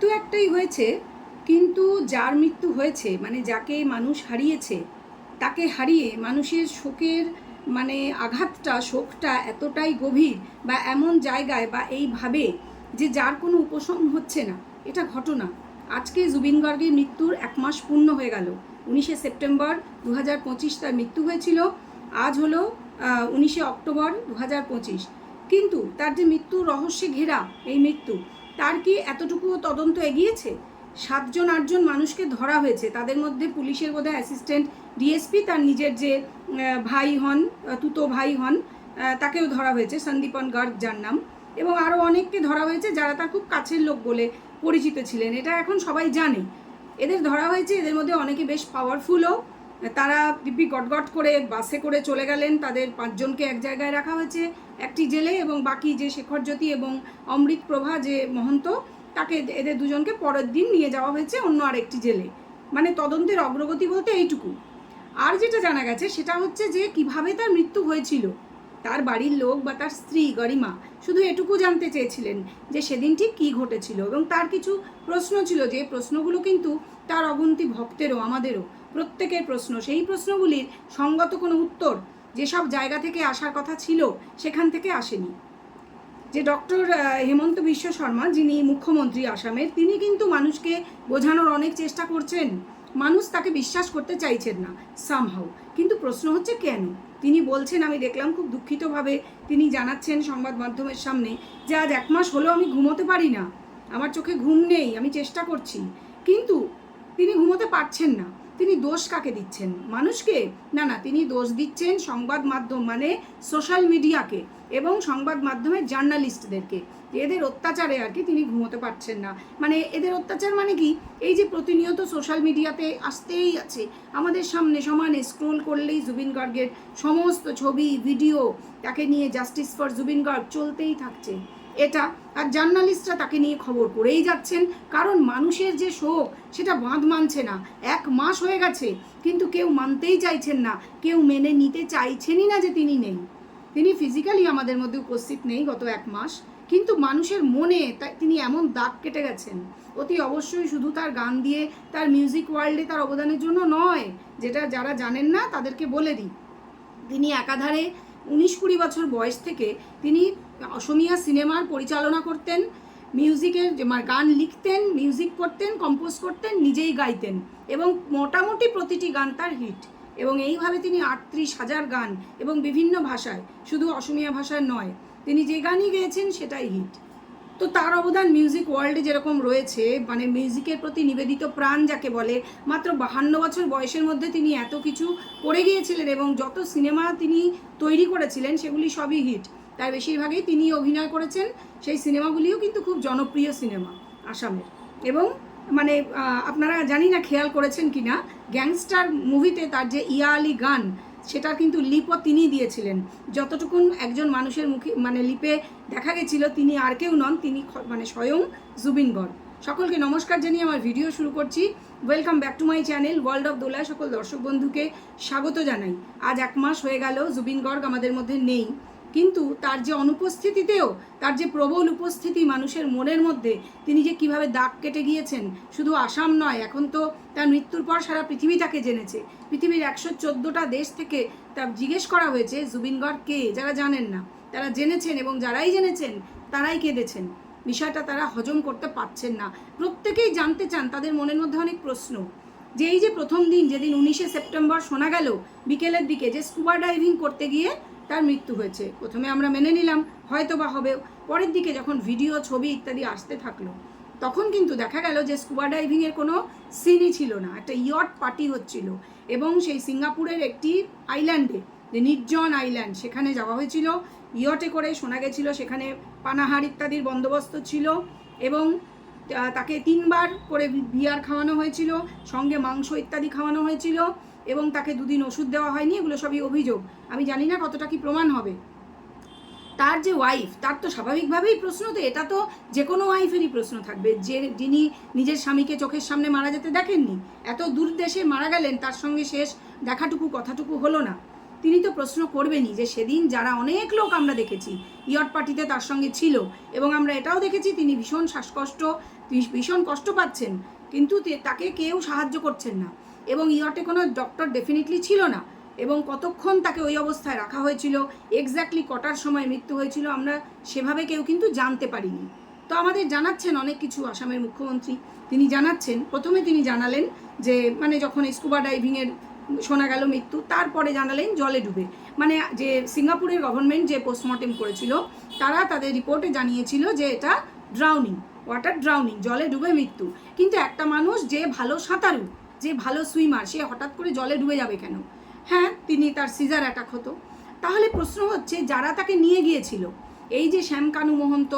মৃত্যু একটাই হয়েছে, কিন্তু যার মৃত্যু হয়েছে মানে যাকে মানুষ হারিয়েছে, তাকে হারিয়ে মানুষের শোকের মানে আঘাতটা, শোকটা এতটাই গভীর বা এমন জায়গায় বা এইভাবে যে যার কোনো উপশম হচ্ছে না, এটা ঘটনা। আজকে জুবিন গার্গের মৃত্যুর এক মাস পূর্ণ হয়ে গেল। উনিশে সেপ্টেম্বর দু হাজার পঁচিশ তার মৃত্যু হয়েছিল, আজ হলো উনিশে অক্টোবর দু হাজার পঁচিশ। কিন্তু তার যে মৃত্যু রহস্যে ঘেরা এই মৃত্যু তার কি এতটুকুও তদন্ত এগিয়েছে? সাতজন, আটজন মানুষকে ধরা হয়েছে। তাদের মধ্যে পুলিশের বোধহয় অ্যাসিস্ট্যান্ট ডিএসপি তার নিজের যে ভাই হন তুতো ভাই হন তাকেও ধরা হয়েছে, সন্দীপন গার্গ যার নাম। এবং আরও অনেককে ধরা হয়েছে যারা তার খুব কাছের লোক বলে পরিচিত ছিলেন। এটা এখন সবাই জানে। এদের ধরা হয়েছে, এদের মধ্যে অনেকে বেশ পাওয়ারফুলও তারা দিব্যি গটগট করে বাসে করে চলে গেলেন। তাদের পাঁচজনকে এক জায়গায় রাখা হয়েছে, একটি জেলে এবং বাকি যে শেখরজ্যোতি এবং অমৃত প্রভা যে মহন্ত, তাকে এদের দুজনকে পরের দিন নিয়ে যাওয়া হয়েছে অন্য আরেকটি জেলে। মানে তদন্তের অগ্রগতি বলতে এইটুকু। আর যেটা জানা গেছে, সেটা হচ্ছে যে কীভাবে তার মৃত্যু হয়েছিল। তার বাড়ির লোক বা তার স্ত্রী, গরিমা, শুধু এটুকু জানতে চেয়েছিলেন যে সেদিন ঠিক কী ঘটেছিল এবং তার কিছু প্রশ্ন ছিল। যে প্রশ্নগুলো কিন্তু তার অগুন্তি ভক্তেরও, আমাদেরও। প্রত্যেকের প্রশ্ন। সেই প্রশ্নগুলির সঙ্গত কোনো উত্তর যেসব জায়গা থেকে আসার কথা ছিল সেখান থেকে আসেনি। যে ডক্টর হেমন্ত বিশ্ব শর্মা যিনি মুখ্যমন্ত্রী আসামের, তিনি কিন্তু মানুষকে বোঝানোর অনেক চেষ্টা করছেন। মানুষ তাকে বিশ্বাস করতে চাইছেন না সামহাউ কিন্তু প্রশ্ন হচ্ছে কেন? তিনি বলছেন, আমি দেখলাম খুব দুঃখিতভাবে তিনি জানাচ্ছেন সংবাদ মাধ্যমের সামনে যে আজ এক মাস হলেও আমি ঘুমোতে পারি না। আমার চোখে ঘুম নেই, আমি চেষ্টা করছি। কিন্তু তিনি ঘুমোতে পারছেন না। তিনি দোষ কাকে দিচ্ছেন? মানুষকে? না না, তিনি দোষ দিচ্ছেন সংবাদ মাধ্যম মানে সোশ্যাল মিডিয়াকে এবং সংবাদ মাধ্যমের জার্নালিস্টদেরকে। এদের অত্যাচারে আর কি তিনি ঘুমোতে পারছেন না। মানে এদের অত্যাচার মানে কি? এই যে প্রতিনিয়ত সোশ্যাল মিডিয়াতে আসতেই আছে। আমাদের সামনে সমানে স্ক্রোল করলেই জুবিন গার্গের সমস্ত ছবি, ভিডিও তাকে নিয়ে জাস্টিস ফর জুবিন গার্গ চলতেই থাকছে। এটা। আর জার্নালিস্টরা তাকে নিয়ে খবর করেই যাচ্ছেন। কারণ মানুষের যে শোক, সেটা বাঁধ মানছে না। এক মাস হয়ে গেছে, কিন্তু কেউ মানতেই চাইছেন না। কেউ মেনে নিতে চাইছেনই না যে তিনি নেই। তিনি ফিজিক্যালি আমাদের মধ্যে উপস্থিত নেই গত এক মাস। কিন্তু মানুষের মনে তা- তিনি এমন দাগ কেটে গেছেন। অতি অবশ্যই শুধু তার গান দিয়ে, তার মিউজিক ওয়ার্ল্ডে তার অবদানের জন্য নয়, যেটা যারা জানেন না তাদেরকে বলে দিই। তিনি একাধারে উনিশ কুড়ি বছর বয়স থেকে তিনি অসমীয়া সিনেমার পরিচালনা করতেন, মিউজিকের গান লিখতেন, মিউজিক করতেন কম্পোজ করতেন, নিজেই গাইতেন এবং মোটামুটি প্রতিটি গান তার হিট এবং এইভাবে তিনি আটত্রিশ হাজার গান এবং বিভিন্ন ভাষায়, শুধু অসমীয়া ভাষায় নয়, তিনি যে গানই গেয়েছেন সেটাই হিট তো তার অবদান মিউজিক ওয়ার্ল্ডে যেরকম রয়েছে মানে মিউজিকের প্রতি নিবেদিত প্রাণ যাকে বলে, মাত্র বাহান্ন বছর বয়সের মধ্যে তিনি এত কিছু করে গিয়েছিলেন এবং যত সিনেমা তিনি তৈরি করেছিলেন, সেগুলি সবই হিট তার বেশিরভাগই তিনি অভিনয় করেছেন, সেই সিনেমাগুলিও কিন্তু খুব জনপ্রিয় সিনেমা আসামের। এবং মানে আপনারা জানি না খেয়াল করেছেন কি না গ্যাংস্টার মুভিতে তার যে ইয়া আলী গান সেটার কিন্তু লিপও তিনি দিয়েছিলেন। যতটুকুন একজন মানুষের মুখে মানে লিপে দেখা গেছিল, তিনি আর কেউ নন, তিনি মানে স্বয়ং জুবিন গড় সকলকে নমস্কার জানিয়ে আমার ভিডিও শুরু করছি। Welcome back to my channel world of Dola সকল দর্শক বন্ধুকে স্বাগত জানাই। আজ এক মাস হয়ে গেল জুবিন গর্গ আমাদের মধ্যে নেই। কিন্তু তার যে অনুপস্থিতিতেও, তার যে প্রবল উপস্থিতি মানুষের মনের মধ্যে, তিনি যে কীভাবে দাগ কেটে গিয়েছেন, শুধু আসাম নয়, এখন তো তার মৃত্যুর পর সারা পৃথিবী তাকে জেনেছে। পৃথিবীর একশো চোদ্দোটা দেশ থেকে তা জিজ্ঞেস করা হয়েছে জুবিন গর্গ কে? যারা জানেন না। তারা জেনেছেন এবং যারাই জেনেছেন, তারাই কেঁদেছেন। বিষয়টা তারা হজম করতে পারছেন না। প্রত্যেকেই জানতে চান, তাদের মনের মধ্যে অনেক প্রশ্ন। যে এই যে প্রথম দিন, যেদিন উনিশে সেপ্টেম্বর শোনা গেল, বিকেলের দিকে যে স্কুবা ডাইভিং করতে গিয়ে তার মৃত্যু হয়েছে। প্রথমে আমরা মেনে নিলাম হয়তো বা হবে। পরের দিকে যখন ভিডিও, ছবি ইত্যাদি আসতে থাকল, তখন কিন্তু দেখা গেল যে স্কুবা ডাইভিংয়ের কোনো সিনই ছিল না। একটা ইয়ট পার্টি হচ্ছিল এবং সেই সিঙ্গাপুরের একটি আইল্যান্ডে যে নির্জন আইল্যান্ড সেখানে যাওয়া হয়েছিল। ইয়টে করে শোনা গেছিল, সেখানে পানাহার ইত্যাদির বন্দোবস্ত ছিল এবং তাকে তিনবার করে বিয়ার খাওয়ানো হয়েছিল, সঙ্গে মাংস ইত্যাদি খাওয়ানো হয়েছিল। এবং তাকে দুদিন ওষুধ দেওয়া হয়নি, এগুলো সবই অভিযোগ। আমি জানি না কতটা কি প্রমাণ হবে। তার যে ওয়াইফ তার তো স্বাভাবিকভাবেই প্রশ্ন তো, এটা তো যে কোনো ওয়াইফেরই প্রশ্ন থাকবে। যে যিনি নিজের স্বামীকে চোখের সামনে মারা যেতে দেখেননি, এত দূর দেশে মারা গেলেন, তার সঙ্গে শেষ দেখাটুকু, কথাটুকু হলো না। তিনি তো প্রশ্ন করবেনই যে সেদিন যারা অনেক লোক আমরা দেখেছি, ইয়ট পার্টিতে তার সঙ্গে ছিল এবং আমরা এটাও দেখেছি, তিনি ভীষণ শ্বাসকষ্ট ভীষণ কষ্ট পাচ্ছেন, কিন্তু তাকে কেউ সাহায্য করছেন না। এবং ইয়টে কোনো ডক্টর ডেফিনেটলি ছিল না। এবং কতক্ষণ তাকে ওই অবস্থায় রাখা হয়েছিল এক্স্যাক্টলি কটার সময় মৃত্যু হয়েছিল, আমরা সেভাবে কেউ কিন্তু জানতে পারিনি। তো আমাদের জানাচ্ছেন অনেক কিছু আসামের মুখ্যমন্ত্রী। তিনি জানাচ্ছেন, প্রথমে তিনি জানালেন যে মানে যখন স্কুবা ডাইভিংয়ের শোনা গেল মৃত্যু, তারপরে জানালেন জলে ডুবে। মানে যে সিঙ্গাপুরের গভর্নমেন্ট যে পোস্টমর্টেম করেছিল, তারা তাদের রিপোর্টে জানিয়েছিল যে এটা ড্রাউনিং ওয়াটার ড্রাউনিং জলে ডুবে মৃত্যু। কিন্তু একটা মানুষ যে ভালো সাঁতারু যে ভালো সুইমার, সে হঠাৎ করে জলে ডুবে যাবে কেন? হ্যাঁ তিনি তার সিজার অ্যাটাক হতো। তাহলে প্রশ্ন হচ্ছে, যারা তাকে নিয়ে গিয়েছিল, এই যে শ্যামকানু মহন্ত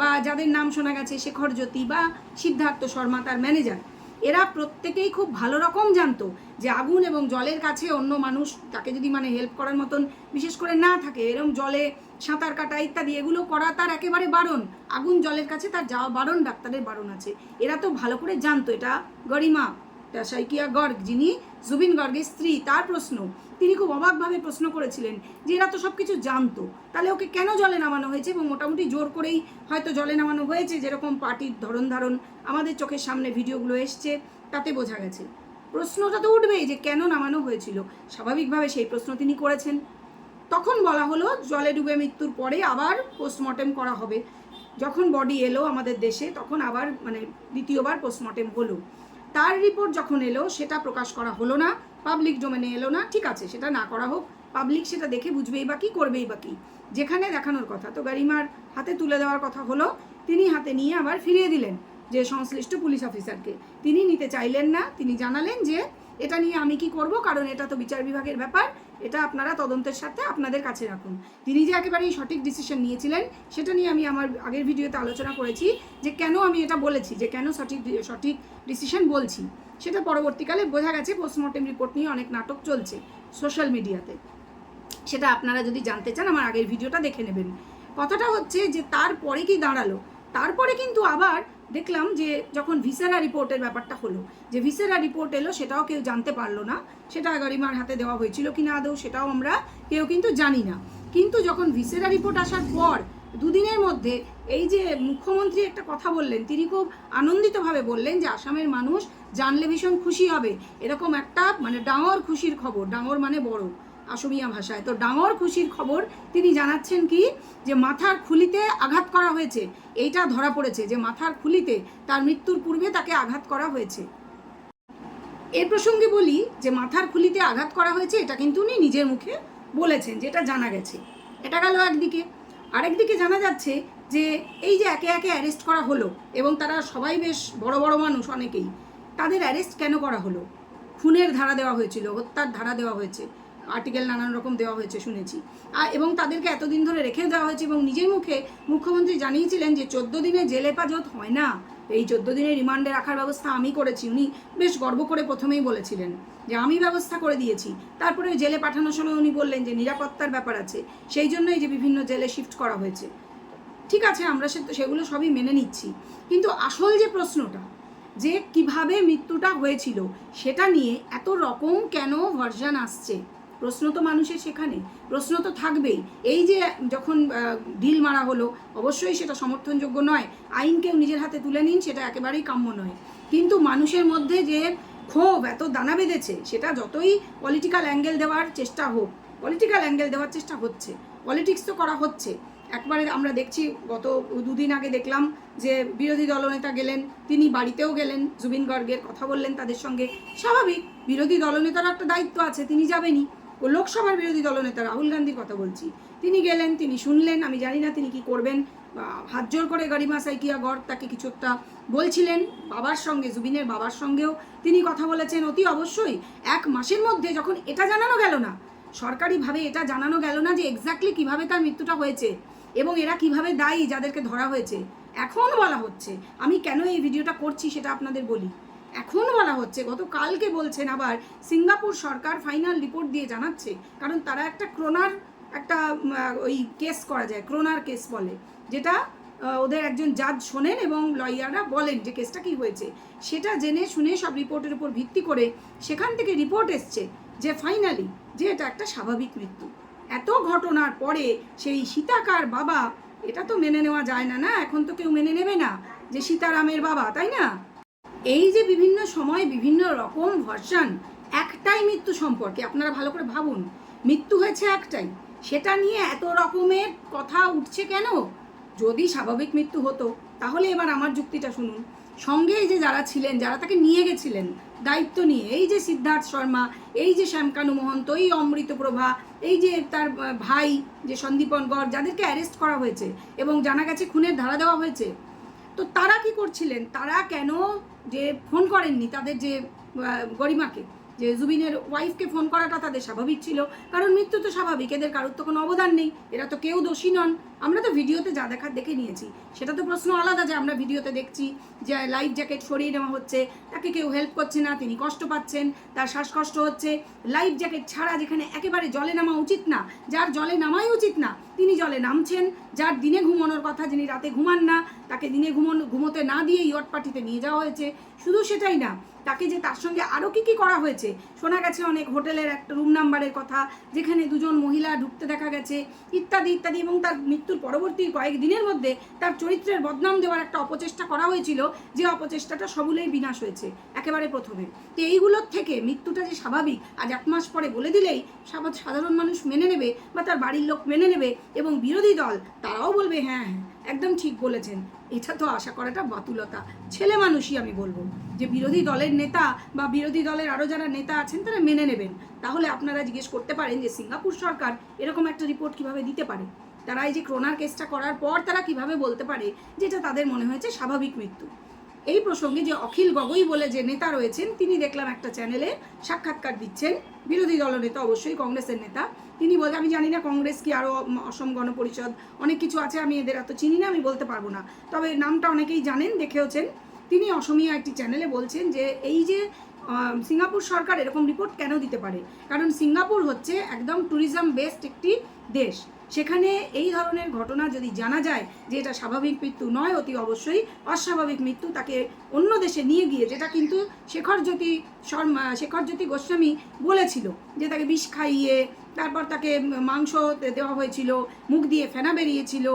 বা যাদের নাম শোনা গেছে, শেখর জ্যোতি বা সিদ্ধার্থ শর্মা, তার ম্যানেজার এরা প্রত্যেকেই খুব ভালো রকম জানতো যে আগুন এবং জলের কাছে অন্য মানুষ তাকে যদি মানে হেল্প করার মতন বিশেষ করে না থাকে এরকম জলে সাঁতার কাটা ইত্যাদি, এগুলো করা তার একেবারে বারণ। আগুন জলের কাছে তার যাওয়া বারণ, ডাক্তারের বারণ আছে। এরা তো ভালো করে জানতো, এটা গরিমা। সাইকিয়া গর্গ? যিনি জুবিন গর্গের স্ত্রী, তার প্রশ্ন। তিনি খুব অবাকভাবে প্রশ্ন করেছিলেন যে এরা তো সব কিছু জানতো। তাহলে ওকে কেন জলে নামানো হয়েছে? এবং মোটামুটি জোর করেই হয়তো জলে নামানো হয়েছে, যেরকম পার্টির ধরন ধারণ আমাদের চোখের সামনে ভিডিওগুলো এসছে, তাতে বোঝা গেছে। প্রশ্নটা তো উঠবেই যে কেন নামানো হয়েছিল। স্বাভাবিকভাবে সেই প্রশ্ন তিনি করেছেন। তখন বলা হলো, জলে ডুবে মৃত্যুর পরে আবার পোস্টমর্টেম করা হবে। যখন বডি এলো আমাদের দেশে, তখন আবার মানে দ্বিতীয়বার পোস্টমর্টেম হলো। তার রিপোর্ট যখন এলো, সেটা প্রকাশ করা হলো না পাবলিক ডোমেনে এলো না, ঠিক আছে, সেটা না করা হোক পাবলিক সেটা দেখে বুঝবেই বা কী, করবেই বা কী। যেখানে দেখানোর কথা, তো গারিমার হাতে তুলে দেওয়ার কথা হলো, তিনি হাতে নিয়ে আবার ফিরিয়ে দিলেন যে সংশ্লিষ্ট পুলিশ অফিসারকে। তিনি নিতে চাইলেন না, তিনি জানালেন যে এটা নিয়ে আমি কি করব, কারণ এটা তো বিচার বিভাগের ব্যাপার, এটা আপনারা তদন্তের সাথে আপনাদের কাছে রাখুন। তিনি যে একেবারেই সঠিক ডিসিশন নিয়েছিলেন, সেটা নিয়ে আমি আমার আগের ভিডিওতে আলোচনা করেছি যে কেন আমি এটা বলেছি, যে কেন সঠিক সঠিক ডিসিশন বলছি। সেটা পরবর্তীকালে বোঝা গেছে পোস্টমর্টেম রিপোর্ট নিয়ে অনেক নাটক চলছে সোশ্যাল মিডিয়াতে সেটা আপনারা যদি জানতে চান, আমার আগের ভিডিওটা দেখে নেবেন। কথাটা হচ্ছে যে, তারপরে কি দাঁড়াল? তারপরে কিন্তু আবার দেখলাম যে, যখন ভিসেরা রিপোর্টের ব্যাপারটা হলো, যে ভিসেরা রিপোর্ট এলো, সেটাও কেউ জানতে পারল না। সেটা গরিমার হাতে দেওয়া হয়েছিল কি না আদৌ, সেটাও আমরা কেউ কিন্তু জানি না। কিন্তু যখন ভিসেরা রিপোর্ট আসার পর দুদিনের মধ্যে এই যে মুখ্যমন্ত্রী একটা কথা বললেন, তিনি খুব আনন্দিতভাবে বললেন যে আসামের মানুষ জানলে ভীষণ খুশি হবে। এরকম একটা মানে ডাঙর খুশির খবর, ডাঙর মানে বড় আসামিয়া ভাষায়। তো ডাঙর খুশির খবর তিনি জানাচ্ছেন কি যে মাথার খুলিতে আঘাত করা হয়েছে। এইটা ধরা পড়েছে যে মাথার খুলিতে তার মৃত্যুর পূর্বে তাকে আঘাত করা হয়েছে। এর প্রসঙ্গে বলি যে মাথার খুলিতে আঘাত করা হয়েছে, এটা কিন্তু উনি নিজের মুখে বলেছেন, যেটা জানা গেছে। এটা গেল একদিকে। আরেকদিকে জানা যাচ্ছে যে এই যে একে একে অ্যারেস্ট করা হলো এবং তারা সবাই বেশ বড় বড় মানুষ অনেকেই, তাদের অ্যারেস্ট কেন করা হলো? খুনের ধারা দেওয়া হয়েছিল, হত্যার ধারা দেওয়া হয়েছে আর্টিকেল নানান রকম দেওয়া হয়েছে শুনেছি। আর এবং তাদেরকে এতদিন ধরে রেখে দেওয়া হয়েছে এবং নিজের মুখে মুখ্যমন্ত্রী জানিয়েছিলেন যে চোদ্দ দিনে জেলে হেফাজত হয় না। এই চোদ্দ দিনের রিমান্ডে রাখার ব্যবস্থা আমি করেছি। উনি বেশ গর্ব করে প্রথমেই বলেছিলেন যে, আমি ব্যবস্থা করে দিয়েছি। তারপরে জেলে পাঠানোর সময় উনি বললেন যে, নিরাপত্তার ব্যাপার আছে। সেই জন্যই যে, বিভিন্ন জেলে শিফট করা হয়েছে। ঠিক আছে, আমরা সে, সেগুলো সবই মেনে নিচ্ছি। কিন্তু আসল যে প্রশ্নটা, যে কীভাবে মৃত্যুটা হয়েছিল, সেটা নিয়ে এত রকম কেন ভার্সান আসছে? প্রশ্ন তো মানুষের সেখানে, প্রশ্ন তো থাকবেই। এই যে যখন ডিল মারা হলো, অবশ্যই সেটা সমর্থনযোগ্য নয়। আইনকেও নিজের হাতে তুলে নিন, সেটা একেবারেই কাম্য নয়। কিন্তু মানুষের মধ্যে যে ক্ষোভ, এত দানা বেঁধেছে, সেটা যতই পলিটিক্যাল অ্যাঙ্গেল দেওয়ার চেষ্টা হোক পলিটিক্যাল অ্যাঙ্গেল দেওয়ার চেষ্টা হচ্ছে পলিটিক্স তো করা হচ্ছে। একবারে আমরা দেখছি, গত দুদিন আগে দেখলাম যে বিরোধী দলনেতা গেলেন, তিনি বাড়িতেও গেলেন, জুবিন গর্গের কথা বললেন তাদের সঙ্গে। স্বাভাবিক, বিরোধী দলনেতার একটা দায়িত্ব আছে, তিনি যাবেনই। ও লোকসভার বিরোধী দলনেতা রাহুল গান্ধীর কথা বলছি। তিনি গেলেন, তিনি শুনলেন, আমি জানি না তিনি কি করবেন। হাত জোর করে গরিমা সাইকিয়া গড় তাকে কিছু একটা বলছিলেন বাবার সঙ্গে, জুবিনের বাবার সঙ্গেও। তিনি কথা বলেছেন, অতি অবশ্যই। এক মাসের মধ্যে যখন এটা জানানো গেল না, সরকারিভাবে এটা জানানো গেল না যে এক্স্যাক্টলি কীভাবে তার মৃত্যুটা হয়েছে এবং এরা কীভাবে দায়ী যাদেরকে ধরা হয়েছে, এখন বলা হচ্ছে। আমি কেন এই ভিডিওটা করছি সেটা আপনাদের বলি। এখন বলা হচ্ছে গত কালকে বলছেন আবার সিঙ্গাপুর সরকার ফাইনাল রিপোর্ট দিয়ে জানাচ্ছে, কারণ তারা একটা ক্রোনার, একটা ওই কেস করা যায়, ক্রোনার কেস বলে, যেটা ওদের একজন জাজ শোনেন এবং লয়াররা বলেন যে কেসটা কি হয়েছে। সেটা জেনে শুনে সব রিপোর্টের উপর ভিত্তি করে সেখান থেকে রিপোর্ট এসছে যে ফাইনালি যে এটা একটা স্বাভাবিক মৃত্যু। এত ঘটনার পরে সেই সীতাকার বাবা, এটা তো মেনে নেওয়া যায় না না, এখন তো কেউ মেনে নেবে না যে সীতারামের বাবা, তাই না? এই যে বিভিন্ন সময় বিভিন্ন রকম ভার্সান, একটাই মৃত্যু সম্পর্কে আপনারা ভালো করে ভাবুন। মৃত্যু হয়েছে একটাই। সেটা নিয়ে এত রকমের কথা উঠছে কেন? যদি স্বাভাবিক মৃত্যু হতো, তাহলে এবার আমার যুক্তিটা শুনুন। সঙ্গে এই যে যারা ছিলেন, যারা তাকে নিয়ে গেছিলেন, দায়িত্ব নিয়ে, এই যে সিদ্ধার্থ শর্মা, এই যে শ্যামকানু মহন্ত, এই অমৃতপ্রভা এই যে তার ভাই, যে সন্দীপন গড়, যাদেরকে অ্যারেস্ট করা হয়েছে এবং জানা গেছে খুনের ধারা দেওয়া হয়েছে তো তারা কি করছিলেন? তারা কেন যে ফোন করেননি তাদের যে গরিমাকে? যে জুবিনের ওয়াইফকে ফোন করাটা তাদের স্বাভাবিক ছিল। কারণ মৃত্যু তো স্বাভাবিক, এদের কারোর তো কোনো অবদান নেই। এরা তো কেউ দোষী নন। আমরা তো ভিডিওতে যা দেখার দেখে নিয়েছি। সেটা তো প্রশ্ন আলাদা যে আমরা ভিডিওতে দেখছি যে লাইফ জ্যাকেট সরিয়ে নেওয়া হচ্ছে, তাকে কেউ হেল্প করছে না, তিনি কষ্ট পাচ্ছেন, তার শ্বাসকষ্ট হচ্ছে। লাইফ জ্যাকেট ছাড়া যেখানে একেবারে জলে নামা উচিত না, যার জলে নামাই উচিত না, তিনি জলে নামছেন। যার দিনে ঘুমানোর কথা যিনি রাতে ঘুমান না, তাকে দিনে ঘুমানো, ঘুমোতে না দিয়ে ইয়ট পার্টিতে নিয়ে যাওয়া হয়েছে। শুধু সেটাই না, তাকে যে তার সঙ্গে আরও কী কী করা হয়েছে, শোনা গেছে অনেক হোটেলের একটা রুম নাম্বারের কথা, যেখানে দুজন মহিলা ঢুকতে দেখা গেছে, ইত্যাদি ইত্যাদি, এবং তার মৃত্যুর পরবর্তী কয়েক দিনের মধ্যে তার চরিত্রের বদনাম দেওয়ার একটা অপচেষ্টা করা হয়েছিল। যে অপচেষ্টাটা সবুলেই বিনাশ হয়েছে, একেবারে প্রথমে। তো এইগুলোর থেকে মৃত্যুটা যে স্বাভাবিক, আজ এক মাস পরে বলে দিলেই সাধারণ মানুষ মেনে নেবে বা তার বাড়ির লোক মেনে নেবে এবং বিরোধী দল তারাও বলবে হ্যাঁ হ্যাঁ একদম ঠিক বলেছেন। এটা তো আশা করাটা বাতুলতা। ছেলে মানুষই আমি বলব। যে বিরোধী দলের নেতা বা বিরোধী দলের আরও যারা নেতা আছেন, তারা মেনে নেবেন। তাহলে আপনারা জিজ্ঞেস করতে পারেন যে সিঙ্গাপুর সরকার এরকম একটা রিপোর্ট কীভাবে দিতে পারে? তারা এই যে ক্রোনার কেসটা করার পর তারা কীভাবে বলতে পারে যেটা তাদের মনে হয়েছে স্বাভাবিক মৃত্যু? এই প্রসঙ্গে যে অখিল গগৈ বলে যে নেতা রয়েছেন, তিনি দেখলাম একটা চ্যানেলে সাক্ষাৎকার দিচ্ছেন। বিরোধী দলনেতা অবশ্যই কংগ্রেসের নেতা। তিনি বলে আমি জানি না কংগ্রেস কি আরও অসম গণপরিষদ, অনেক কিছু আছে, আমি এদের এত চিনি না, আমি বলতে পারব না। তবে নামটা অনেকেই জানেন, দেখেওছেন। তিনি অসমিয়া একটি চ্যানেলে বলছেন যে, এই যে সিঙ্গাপুর সরকার এরকম রিপোর্ট কেন দিতে পারে? কারণ সিঙ্গাপুর হচ্ছে একদম ট্যুরিজম বেসড একটি দেশ। সেখানে এই ধরনের ঘটনা যদি জানা যায় যে এটা স্বাভাবিক মৃত্যু নয়, অতি অবশ্যই অস্বাভাবিক মৃত্যু তাকে অন্য দেশে নিয়ে গিয়ে, যেটা কিন্তু শেখরজ্যোতি শর্মা শেখর জ্যোতি গোস্বামী বলেছিল যে তাকে বিষ খাইয়ে তারপর তাকে মাংস দেওয়া হয়েছিল, মুখ দিয়ে ফেনা বেরিয়েছিল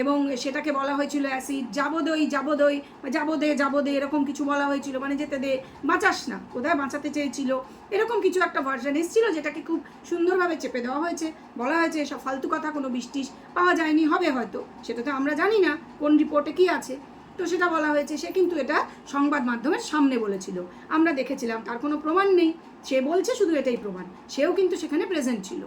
এবং সেটাকে বলা হয়েছিল অ্যাসিড, যাবদই যাবদই যাবদে যাবদে এরকম কিছু বলা হয়েছিল মানে যেতে দে, বাঁচাস না, কোথায় বাঁচাতে চেয়েছিল? এরকম কিছু একটা ভার্সন এসেছিল যেটাকে খুব সুন্দরভাবে চেপে দেওয়া হয়েছে। বলা হয়েছে এসব ফালতু কথা কোনো বৃষ্টিস পাওয়া যায়নি, হবে হয়তো, সেটা তো আমরা জানি না, কোন রিপোর্টে কি আছে? তো সেটা বলা হয়েছে। সে কিন্তু এটা সংবাদ মাধ্যমের সামনে বলেছিল। আমরা দেখেছিলাম, তার কোনো প্রমাণ নেই। সে বলছে শুধু এটাই প্রমাণ। সেও কিন্তু সেখানে প্রেজেন্ট ছিল।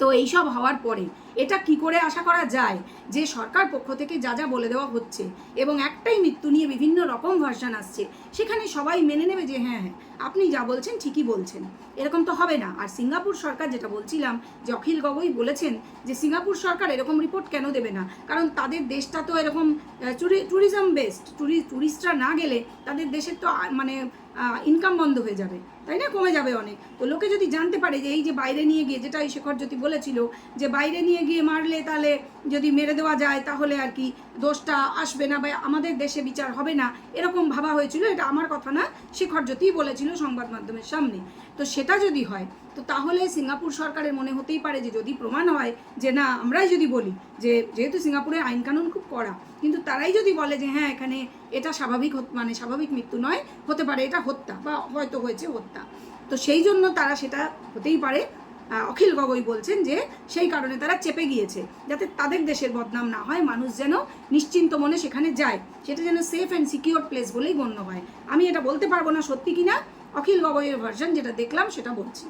তো এইসব হওয়ার পরে এটা কি করে আশা করা যায় যে সরকার পক্ষ থেকে যা যা বলে দেওয়া হচ্ছে এবং একটাই মৃত্যু নিয়ে বিভিন্ন রকম ভার্সান আসছে, সেখানে সবাই মেনে নেবে যে হ্যাঁ হ্যাঁ আপনি যা বলছেন ঠিকই বলছেন। এরকম তো হবে না। আর সিঙ্গাপুর সরকার যেটা বলছিলাম যে অখিল গগৈ বলেছেন যে সিঙ্গাপুর সরকার এরকম রিপোর্ট কেন দেবে না? কারণ তাদের দেশটা তো এরকম ট্যুরিজম বেসড ট্যুরিস্টরা না গেলে তাদের দেশের তো মানে ইনকাম বন্ধ হয়ে যাবে। তাই না? কমে যাবে অনেক। তো লোকে যদি জানতে পারে যে এই যে বাইরে নিয়ে গিয়ে যেটা এই শেখর জ্যোতি বলেছিল, যে বাইরে নিয়ে গিয়ে মারলে তাহলে যদি মেরে দেওয়া যায়, তাহলে আর কি দোষটা আসবে না বা আমাদের দেশে বিচার হবে না। এরকম ভাবা হয়েছিল, এটা আমার কথা না, শেখর জ্যোতিই বলেছিল সংবাদ মাধ্যমের সামনে। তো সেটা যদি হয়, তো তাহলে সিঙ্গাপুর সরকারের মনে হতেই পারে যে যদি প্রমাণ হয়, যে না, আমরাই যদি বলি, যে যেহেতু সিঙ্গাপুরের আইন কানুন খুব কড়া কিন্তু তারাই যদি বলে যে হ্যাঁ এখানে এটা স্বাভাবিক মানে স্বাভাবিক মৃত্যু নয়, হতে পারে এটা হত্যা বা হয়তো হয়েছে হত্যা। তো সেই জন্য তারা সেটা হতেই পারে। অখিল গগৈ বলছেন যে, সেই কারণে তারা চেপে গিয়েছে, যাতে তাদের দেশের বদনাম না হয়, মানুষ যেন নিশ্চিন্ত মনে সেখানে যায়। সেটা যেন সেফ অ্যান্ড সিকিওর প্লেস বলেই গণ্য হয়। আমি এটা বলতে পারব না সত্যি কিনা? অখিল গগৈয়ের ভার্সন যেটা দেখলাম সেটা বলছি।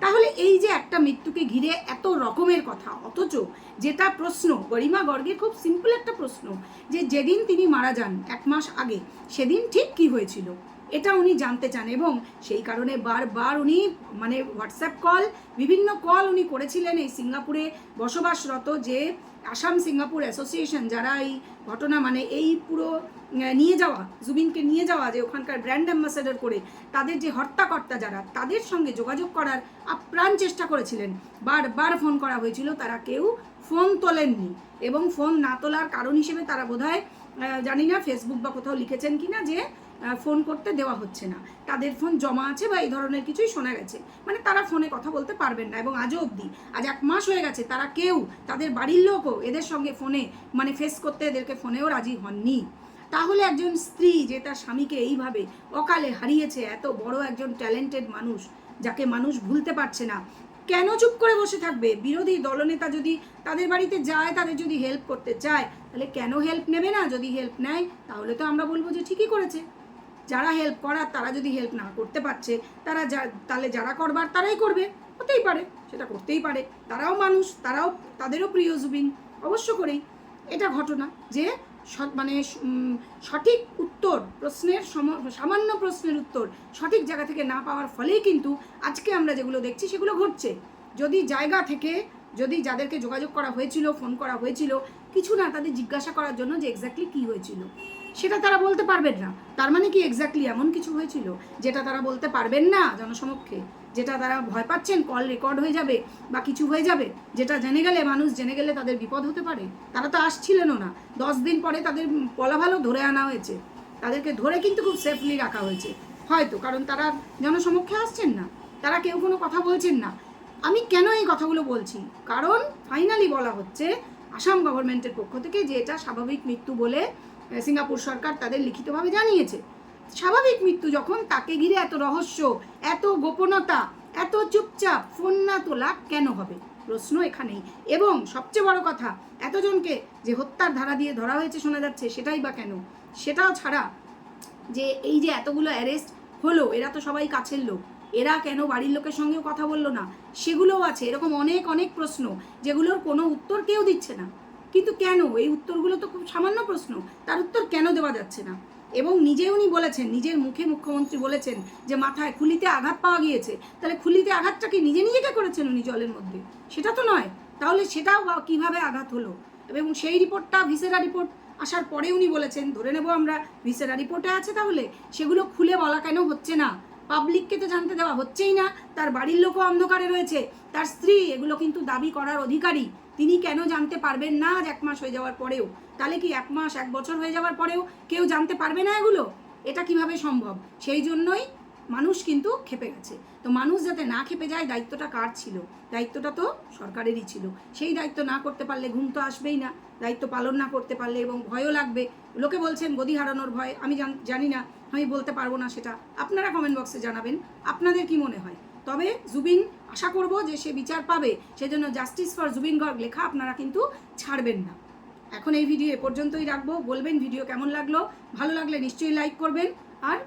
তাহলে এই যে একটা মৃত্যুকে ঘিরে এত রকমের কথা, অথচ যেটা প্রশ্ন, গরিমা গর্গের খুব সিম্পল একটা প্রশ্ন যে যেদিন তিনি মারা যান, এক মাস আগে, সেদিন ঠিক কি হয়েছিল? এটা উনি জানতে চান এবং সেই কারণে বারবার উনি মানে হোয়াটসঅ্যাপ কল বিভিন্ন কল উনি করেছিলেন এই সিঙ্গাপুরে বসবাসরত যে আসাম সিঙ্গাপুর অ্যাসোসিয়েশন যারা এই ঘটনা মানে এই পুরো নিয়ে যাওয়া, জুবিনকে নিয়ে যাওয়া যে ওখানকার ব্র্যান্ড অ্যাম্বাসেডর করে, তাদের যে হর্তাকর্তা যারা, তাদের সঙ্গে যোগাযোগ করার আপ্রাণ চেষ্টা করেছিলেন। বারবার ফোন করা হয়েছিল, তারা কেউ ফোন তোলেননি এবং ফোন না তোলার কারণ হিসেবে তারা বোধহয় জানি না ফেসবুক বা কোথাও লিখেছেন কিনা যে ফোন করতে দেওয়া হচ্ছে না। তাদের ফোন জমা আছে বা এই ধরনের কিছুই শোনা গেছে। মানে তারা ফোনে কথা বলতে পারবেন না এবং আজও অবধি, আজ এক মাস হয়ে গেছে তারা কেউ, তাদের বাড়ির লোকও এদের সঙ্গে ফোনে মানে ফেস করতে এদেরকে ফোনেও রাজি হননি। তাহলে একজন স্ত্রী যে তার স্বামীকে এইভাবে অকালে হারিয়েছে, এত বড় একজন ট্যালেন্টেড মানুষ, যাকে মানুষ ভুলতে পারছে না, কেন চুপ করে বসে থাকবে? বিরোধী দলনেতা যদি তাদের বাড়িতে যায়, তাদের যদি হেল্প করতে চায়, তাহলে কেন হেল্প নেবে না? যদি হেল্প নেয়, তাহলে তো আমরা বলব যে ঠিকই করেছে। যারা হেল্প করার তারা যদি হেল্প না করতে পারছে, তারা যা, তাহলে যারা করবার তারাই করবে। হতেই পারে, সেটা করতেই পারে। তারাও মানুষ, তারাও, তাদেরও প্রিয় জুবিন। অবশ্য করেই এটা ঘটনা যে মানে সঠিক উত্তর, প্রশ্নের সম- সামান্য প্রশ্নের উত্তর সঠিক জায়গা থেকে না পাওয়ার ফলেই কিন্তু আজকে আমরা যেগুলো দেখছি সেগুলো ঘটছে। যদি জায়গা থেকে, যদি যাদেরকে যোগাযোগ করা হয়েছিল ফোন করা হয়েছিল, কিছু না তাদের জিজ্ঞাসা করার জন্য যে এক্স্যাক্টলি কী হয়েছিল। সেটা তারা বলতে পারবেন না। তার মানে কি এক্স্যাক্টলি এমন কিছু হয়েছিল যেটা তারা বলতে পারবেন না জনসমক্ষে? যেটা তারা ভয় পাচ্ছেন কল রেকর্ড হয়ে যাবে বা কিছু হয়ে যাবে, যেটা জেনে গেলে মানুষ জেনে গেলে তাদের বিপদ হতে পারে? তারা তো আসছিলেনও না। দশ দিন পরে তাদের পলা ভালো ধরে আনা হয়েছে। তাদেরকে ধরে কিন্তু খুব সেফলি রাখা হয়েছে। হয়তো, কারণ তারা জনসমক্ষে আসছেন না। তারা কেউ কোনো কথা বলছেন না। আমি কেন এই কথাগুলো বলছি? কারণ ফাইনালি বলা হচ্ছে আসাম গভর্নমেন্টের পক্ষ থেকে যে এটা স্বাভাবিক মৃত্যু বলে সিঙ্গাপুর সরকার তাদের লিখিতভাবে জানিয়েছে। স্বাভাবিক মৃত্যু যখন তাকে ঘিরে এত রহস্য, এত গোপনতা, এত চুপচাপ, ফোন না তোলা কেন হবে? প্রশ্ন এখানেই। এবং সবচেয়ে বড় কথা, এতজনকে যে হত্যার ধারা দিয়ে ধরা হয়েছে শোনা যাচ্ছে, সেটাই বা কেন? সেটাও ছাড়া যে এই যে এতগুলো অ্যারেস্ট হলো, এরা তো সবাই কাছের লোক। এরা কেন বাড়ির লোকের সঙ্গেও কথা বলল না? সেগুলোও আছে। এরকম অনেক অনেক প্রশ্ন, যেগুলোর কোনো উত্তর কেউ দিচ্ছে না। কিন্তু কেন? এই উত্তরগুলো তো খুব সামান্য প্রশ্ন। তার উত্তর কেন দেওয়া যাচ্ছে না? এবং নিজে উনি বলেছেন, নিজের মুখে মুখ্যমন্ত্রী বলেছেন যে মাথায় খুলিতে আঘাত পাওয়া গিয়েছে। তাহলে খুলিতে আঘাতটা কি নিজে নিজেকে করেছেন উনি জলের মধ্যে? সেটা তো নয়। তাহলে সেটাও কীভাবে আঘাত হলো? এবং সেই রিপোর্টটা, ভিসেরা রিপোর্ট আসার পরে উনি বলেছেন, ধরে নেব আমরা ভিসেরা রিপোর্টে আছে তাহলে, সেগুলো খুলে বলা কেন হচ্ছে না? পাবলিককে তো জানতে দেওয়া হচ্ছেই না। তার বাড়ির লোকও অন্ধকারে রয়েছে। তার স্ত্রী, এগুলো কিন্তু দাবি করার অধিকারী। তিনি কেন জানতে পারবেন না আজ এক মাস হয়ে যাওয়ার পরেও? তাহলে কি এক মাস, এক বছর হয়ে যাওয়ার পরেও কেউ জানতে পারবে না এগুলো? এটা কীভাবে সম্ভব? সেই জন্যই মানুষ কিন্তু খেপে গেছে। তো মানুষ যাতে না খেপে যায়, দায়িত্বটা কার ছিল? দায়িত্বটা তো সরকারেরই ছিল। সেই দায়িত্ব না করতে পারলে ঘুম তো আসবেই না। দায়িত্ব পালন না করতে পারলে এবং ভয়ও লাগবে। লোকে বলছেন, গদি হারানোর ভয়। আমি জানি না। আমি বলতে পারব না সেটা। আপনারা কমেন্ট বক্সে জানাবেন। আপনাদের কি মনে হয়? তবে জুবিন আশা করব যে সে বিচার পাবে। সেজন্য জাস্টিস ফর জুবিন গর্গ লেখা আপনারা কিন্তু ছাড়বেন না। এখন এই ভিডিও এ পর্যন্তই রাখব। বলবেন ভিডিও কেমন লাগল? ভালো লাগলে নিশ্চয়ই লাইক করবেন। আর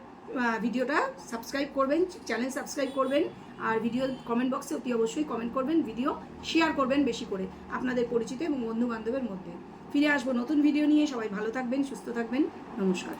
ভিডিওটা সাবস্ক্রাইব করবেন চ্যানেল সাবস্ক্রাইব করবেন। আর ভিডিও কমেন্ট বক্সে অতি অবশ্যই কমেন্ট করবেন ভিডিও শেয়ার করবেন বেশি করে আপনাদের পরিচিত এবং বন্ধু বান্ধবের মধ্যে। ফিরে আসব নতুন ভিডিও নিয়ে। সবাই ভালো থাকবেন, সুস্থ থাকবেন। নমস্কার।